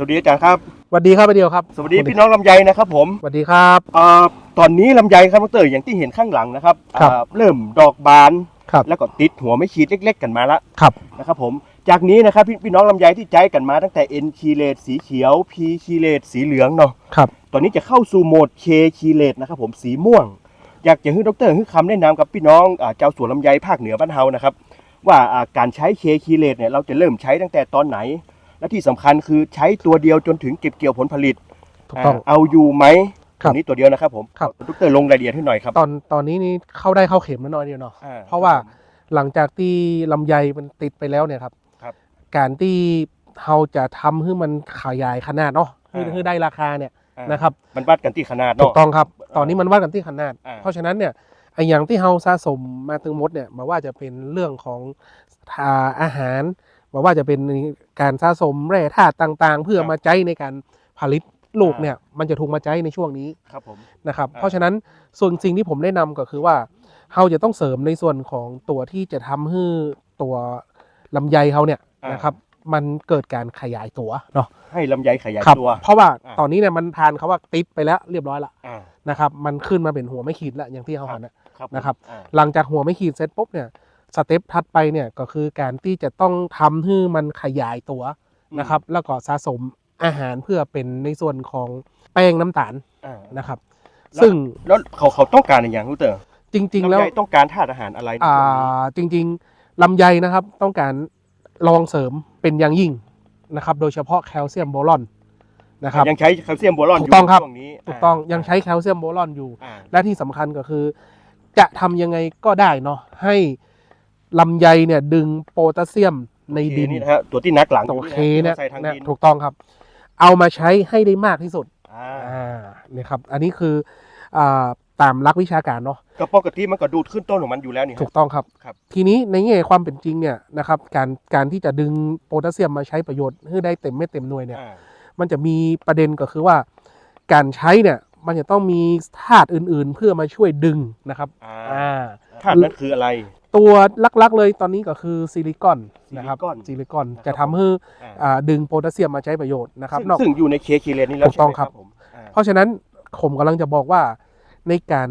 สวัสดีอาจารย์ครับ สวัสดีครับไปเดียวครับ สวัสดีพี่น้องลำไยนะครับผมสวัสดีครับเอ่อตอนนี้ลำไยครับน้องเตยอย่างที่เห็นข้างหลังนะครับครับเอ่อเริ่มดอกบาน ครับ แล้วก็ติดหัวไม่ขีดเล็ก ๆ กันมาละครับ นะครับผม จากนี้นะครับพี่พี่น้องลำไยที่ใจกันมาตั้งแต่ N คีเลตสีเขียว P คีเลตสีเหลืองเนาะ ครับ ตอนนี้จะเข้าสู่โหมด K คีเลตนะครับผมสีม่วง อยากจะให้ดรให้คำแนะนำกับพี่น้องอ่าเจ้าสวนลำไยภาคเหนือบ้านเฮานะครับ ว่าอ่าการใช้ K คีเลตเนี่ยเราจะเริ่มใช้ตั้งแต่ตอนไหน และที่สำคัญคือใช้ตัวเดียวจนถึงเก็บเกี่ยวผลผลิตถูกต้องาเอาอยู่ไหมครัตับวนี้ตัวเดียวนะครับผมครับ ดรลงรายละเอียดให้หน่อยครับตอนตอนนี้นี่เข้าได้เข้าเข็มแล้วน้อยเดียวเนาะ อ่เพราะว่าหลังจากที่ลำไยมันติดไปแล้วเนี่ยครับ ครับ การที่เราจะทำให้มันขยายขนาดเนาะให้อ่า ให้ได้ราคาเนี่ยอ่านะครับ มันวัดกันที่ขนาดถูเนาะ กต้องครับอ่าตอนนี้มันว่ากันที่ขนาด อ่า เพราะฉะนั้นเนี่ยไออย่างที่เราสะสมมาถึงหมดเนี่ยมาว่าจะเป็นเรื่องของอ่าอาหาร มาว่าจะเป็นการสะสมแร่ธาตุต่างๆ เพื่อมาใช้ในการผลิตลูกเนี่ยมันจะถูกมาใช้ในช่วงนี้ครับผมนะครับอ่าเพราะฉะนั้นส่วนสิ่งที่ผมแนะนำก็คือว่าเราจะต้องเสริมในส่วนของตัวที่จะทำให้ตัวลำไยเขาเนี่ยนะครับมันเกิดการขยายตัวเนาะให้ลำไยขยายครับตัวเพราะว่าอ่าตอนนี้เนี่ยมันผ่านเขาว่าติดไปแล้วเรียบร้อยละอ่านะครับ มันขึ้นมาเป็นหัวไม่ขีดแล้วอย่างที่เขาหันนะครับผมนะครับอ่าหลังจากหัวไม่ขีดเสร็จปุ๊บเนี่ย สเต็ปถัดไปเนี่ยก็คือการที่จะต้องทำให้มันขยายตัวนะครับ แล้วก็สะสมอาหารเพื่อเป็นในส่วนของแป้งน้ำตาลอ่านะครับ แล้ว ซึ่งแล้วเขาเขาต้องการอะไรอย่างรู้เตอร์จริง ๆ แล้ว ลำไยต้องการธาตุอาหารอะไรในอ่ช่วงนี้าจริงๆลำไยนะครับต้องการรองเสริมเป็นอย่างยิ่งนะครับ โดยเฉพาะแคลเซียมโบรอนนะครับ ยังใช้แคลเซียมโบรอนอถูยู่กต้องครับ ช่วงนี้ถูกต้องยังใช้แคลเซียมโบรอนอยู่ อ่าและที่สำคัญก็คือ จะทำยังไงก็ได้เนาะให้ ลำไยเนี่ยดึงโพแทสเซียมในดินโอเคนี่นะฮะตัวที่นักหลังโอเคที่เนี่ยใส่ทางเนี่ยดินถูกต้องครับ เอามาใช้ให้ได้มากที่สุดอ่าอ่าเนี่ยครับ อันนี้คืออ่าตามหลักวิชาการเนาะก็ปกติมันก็ดูดขึ้นต้นของมันอยู่แล้วนี่ฮะ ถูกต้องครับ ครับ ทีนี้ในแง่ความเป็นจริงเนี่ยนะครับการการที่จะดึงโพแทสเซียมมาใช้ประโยชน์ให้ได้เต็มเม็ดเต็มหน่วยเนี่ย อ่ามันจะมีประเด็นก็คือว่า การใช้เนี่ยมันจะต้องมีธาตุอื่นๆ เพื่อมาช่วยดึงนะครับอ่าอ่า ธาตุนั้นคืออะไร ตัวลักๆเลยตอนนี้ก็คือซิลิคอนนะครับซิลิคอนซิลิคอนนะครับจะทำให้อ่า อ่าดึงโพแทสเซียมมาใช้ประโยชน์นะครับซึ่งนอก ซึ่งอยู่ในเคคีเลนนี่แล้วถูกต้องใช่ไหมครับผมอ่า เพราะฉะนั้นผมกำลังจะบอกว่าในการ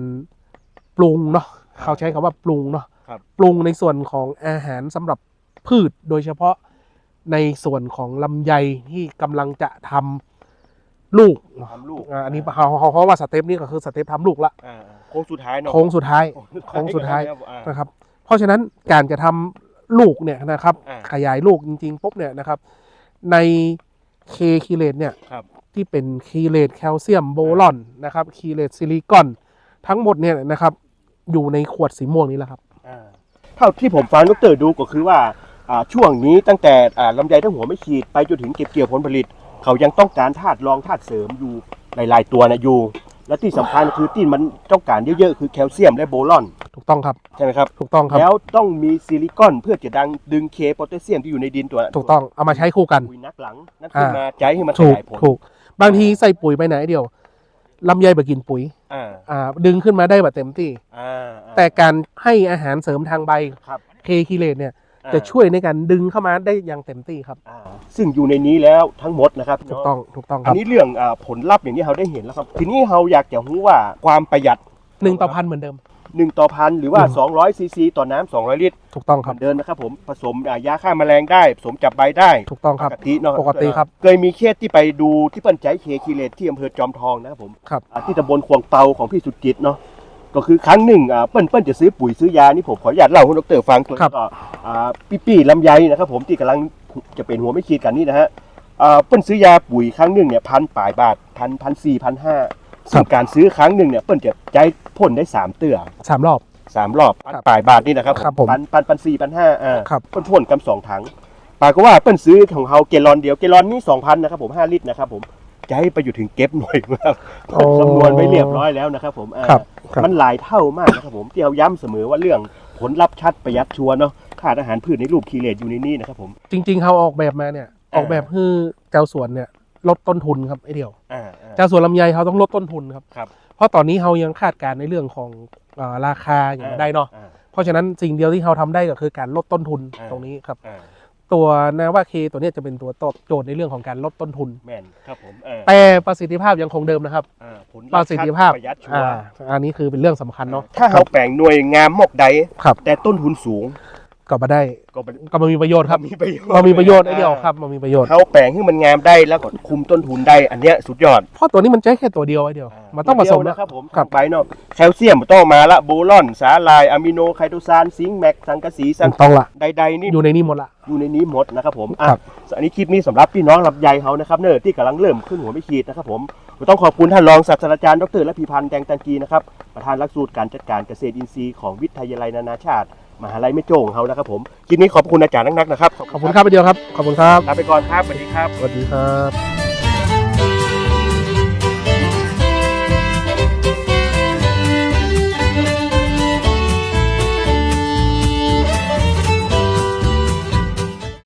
ปรุงเนาะครับเขาใช้คำว่าปรุงเนาะครับปรุงในส่วนของอาหารสำหรับพืชโดยเฉพาะในส่วนของลำไยที่กำลังจะทำลูกเนาะทำลูก อ่าอันนี้เขาเขาเขาว่าสเต็ปนี้ก็คือสเต็ปทำลูกละอ่าโค้งสุดท้ายเนาะโค้งสุดท้าย โค้งสุดท้ายครับอ่านะครับ เพราะฉะนั้นการจะทำลูกเนี่ยนะครับอ่าขยายลูกจริงๆปุ๊บเนี่ยนะครับ ในเคคีเลตเนี่ยครับที่เป็นคีเลตแคลเซียมโบรอนนะครับคีเลตซิลิคอน ทั้งหมดเนี่ยนะครับ อยู่ในขวดสีม่วงนี้แหละครับอ่าเท่าที่ผมฟังดรดูก็คือว่าอ่าช่วงนี้ตั้งแต่อ่าลำไยทั้งหัวไม่ขีดไปจนถึงเก็บเกี่ยวผลผลิต เขายังต้องการธาตุรองธาตุเสริมอยู่หลาย ๆ ตัวนะอยู่ และที่สำคัญคือที่มันต้องการเยอะ ๆ คือแคลเซียมและโบรอน ถูกต้องครับใช่ไหมครับถูกต้องครับ แล้วต้องมีซิลิคอนเพื่อจะดังดึงเคโพแทสเซียมที่อยู่ในดินตัวนั้นถูกต้องเอามาใช้คู่กันปุ๋ยนักหลังนั่นขึ้นมาใจให้มันขถูกยายผลถูกบางทีใส่ปุ๋ยไปไหนเดียวลำไยบกินปุ๋ยอ่าอ่าดึงขึ้นมาได้แบบเต็มที่ อ่าอ่าแต่การให้อาหารเสริมทางใบครับเคคีเลตเนี่ย อ่าจะช่วยในการดึงเข้ามาได้อย่างเต็มที่ครับ อ่าซึ่งอยู่ในนี้แล้วทั้งหมดนะครับถูกต้องถูกต้องคอัรันบนี้เรื่องอาผลลัพธ์อย่างที่เราได้เห็นแล้วครับ ทีนี้เราอยากจะรู้ว่าความประหยัดหนึ่งต่อพันเหมือนเดิม หนึ่งต่อพันหรือว่าอืม200ซีซีต่อน้ำ200 ลิตรถูกต้องเหครัมืบอนเดิมนะครับผมผสมอ่ายาฆ่าแมลงได้ผสมจับใบได้ถูกต้องครับปกติเนาะปกติครับ เคยมีเคสที่ไปดูที่เปิ้นใจเคคีเลตที่อำเภอจอมทองนะครับผมครับ อ่าที่ตำบลควงเปาของพี่สุจิตเนาะก็คือครั้งหนึ่งอ่าเปิ้ลเปิ้ลจะซื้อปุ๋ยซื้อยานี่ผมขออนุญาตเล่าให้ดรฟังตัวครับก็อ่าปี้ปี้ลำไยนะครับผมที่กำลังจะเป็นหัวไม่ขีดกันนี่นะฮะอ่าเปิ้ลซื้อยาปุ๋ยครั้งหนึ่งเนี่ยพันปลายบาทพันพันสี่พันห้า ซึ่งการซื้อครั้งหนึ่งเนี่ยเปิ้ลจะใจพ่นได้สามเตื้อสามรอบ สามรอบครับปลายบาทนี่นะครับครับผมปันปันปันสี่ปันห้าอ่าครับ เปิ้ลพ่นกำสองถังปรากฏว่าเปิ้ลซื้อของเฮาเกลลอนเดียวเกลลอนนี่สองพันนะครับผมห้าลิตรนะครับผมจะให้ไปอยู่ถึงเก็บหน่อยครับโอ้คำนวณไว้เรียบร้อยแล้วนะครับผมอ่าครับครับมันหลายเท่ามากนะครับผมที่เราย้ำเสมอว่าเรื่องผลลัพธ์ชัดประหยัดชัวร์เนาะค่าอาหารพืชในรูปคีเลตอยู่ในนี้นะครับผมจริงๆเขาออกแบบมาเนี่ยอ่าออกแบบให้เจ้าสวนเนี่ยลดต้นทุนครับไอเดียว อ่า อ่าเจ้าสวนลำไยเขาต้องลดต้นทุนครับ ครับเพราะตอนนี้เขายังคาดการณ์ในเรื่องของอ่าราคาอย่างไม่ได้เนาะอ่าเพราะฉะนั้นสิ่งเดียวที่เขาทำได้ก็คือการลดต้นทุนอ่าตรงนี้ครับ อ่าตัวนาว่าเคตัวเนี้ยจะเป็นตัวตอบโจทย์ในเรื่องของการลดต้นทุน แม่นครับผมเออแต่ประสิทธิภาพยังคงเดิมนะครับ อ่าผลประสิทธิภาพ ประหยัดชัวอ่าร์อันนี้คือเป็นเรื่องสำคัญเนาะถ้าเขาแปลงหน่วยงามหมอกใด ครับ แต่ต้นทุนสูง ก็มาได้ก็เป็นก็มามีประโยชน์ครับมีประโยชน์มามีประโยชน์ไอ้เดียวครับมามีประโยชน์เขาแปลงให้มันงามได้แล้วก็คุมต้นทุนได้อันเนี้ยสุดยอดเพราะตัวนี้มันใช้แค่ตัวเดียวไอ้เดียวมันต้องผสมเดียวนะนะครับผมครับใบเนาะแคลเซียมต้องมาละโบรอนสาลายอะมิโนไคโตซานซิงค์แมกสังกะสีสังต้องละใดๆนี่อยู่ในนี้หมดละอยู่ในนี้หมดนะครับผมอะครับอันนี้คลิปนี้สำหรับพี่น้องลำไยเขานะครับเนอะที่กำลังเริ่มขึ้นหัวไม่ขีดนะครับผมผมต้องขอบคุณท่านรองศาสตราจารย์ดรและพีพันธ์แดงตันกีนะครับประธานหลักสูตรการจัดการเกษตรอินทรีย์ของวิทยาลัยนานาชาติ มหาลัยแม่โจ้ของเขานะครับผมคลิปนี้ขอบคุณอาจารย์นักๆนะครับขอบคุณครับไอ้เดียวครับ ขอบคุณครับลาไปก่อนครับสวัสดีครับ สวัสดีครับ